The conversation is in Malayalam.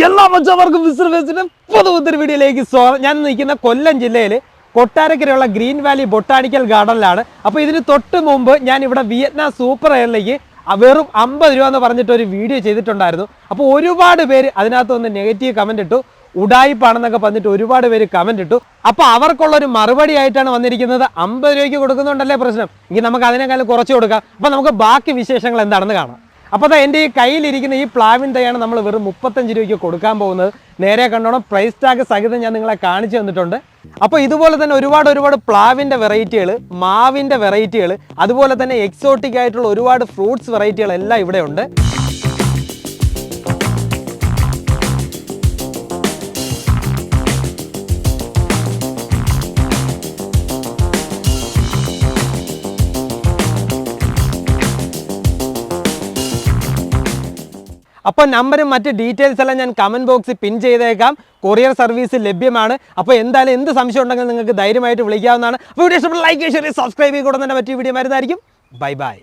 എല്ലാ മറ്റവർക്കും മിസ്റ്റർ ഫെസ്റ്റിന്റെ പുതുപുത്തരി വീഡിയോയിലേക്ക് സ്വാഗതം. ഞാൻ നിൽക്കുന്ന കൊല്ലം ജില്ലയിൽ കൊട്ടാരക്കരയുള്ള ഗ്രീൻ വാലി ബൊട്ടാണിക്കൽ ഗാർഡനിലാണ്. അപ്പോൾ ഇതിന് തൊട്ട് മുമ്പ് ഞാൻ ഇവിടെ വിയറ്റ്നാം സൂപ്പർ എയറിലേക്ക് വെറും അമ്പത് രൂപ എന്ന് പറഞ്ഞിട്ട് ഒരു വീഡിയോ ചെയ്തിട്ടുണ്ടായിരുന്നു. അപ്പോൾ ഒരുപാട് പേര് അതിനകത്ത് ഒന്ന് നെഗറ്റീവ് കമന്റ് ഇട്ടു. ഉടായിപ്പാണെന്നൊക്കെ പറഞ്ഞിട്ട് ഒരുപാട് പേര് കമന്റ് ഇട്ടു. അപ്പോൾ അവർക്കുള്ള ഒരു മറുപടി ആയിട്ടാണ് വന്നിരിക്കുന്നത്. അമ്പത് രൂപയ്ക്ക് കൊടുക്കുന്നുണ്ടല്ലേ പ്രശ്നം? എങ്കിൽ നമുക്ക് അതിനേക്കാളും കുറച്ച് കൊടുക്കാം. അപ്പോൾ നമുക്ക് ബാക്കി വിശേഷങ്ങൾ എന്താണെന്ന് കാണാം. അപ്പോൾ അതാ എന്റെ ഈ കയ്യിലിരിക്കുന്ന ഈ പ്ലാവിൻ തൈയാണ് നമ്മൾ വെറും മുപ്പത്തഞ്ച് രൂപയ്ക്ക് കൊടുക്കാൻ പോകുന്നത്. നേരെ കണ്ടോണം പ്രൈസ് ടാഗ് സഹിതം ഞാൻ നിങ്ങളെ കാണിച്ചു തന്നിട്ടുണ്ട്. അപ്പോൾ ഇതുപോലെ തന്നെ ഒരുപാട് ഒരുപാട് പ്ലാവിന്റെ വെറൈറ്റികൾ മാവിന്റെ വെറൈറ്റികൾ അതുപോലെ തന്നെ എക്സോട്ടിക് ആയിട്ടുള്ള ഒരുപാട് ഫ്രൂട്ട്സ് വെറൈറ്റികൾ എല്ലാം ഇവിടെ ഉണ്ട്. അപ്പോൾ നമ്പറും മറ്റ് ഡീറ്റെയിൽസ് എല്ലാം ഞാൻ കമന്റ് ബോക്സിൽ പിൻ ചെയ്തേക്കാം. കൊറിയർ സർവീസ് ലഭ്യമാണ്. അപ്പോൾ എന്തായാലും എന്ത് സംശയം ഉണ്ടെങ്കിലും നിങ്ങൾക്ക് ധൈര്യമായിട്ട് വിളിക്കാവുന്നതാണ്. അപ്പോൾ വീഡിയോ ഇഷ്ടപ്പെട്ട ലൈക്ക് ഷെയർ സബ്സ്ക്രൈബ് ചെയ്ത് കൂടെ തന്നെ മറ്റു വീഡിയോ മരുന്നായിരിക്കും. Bye bye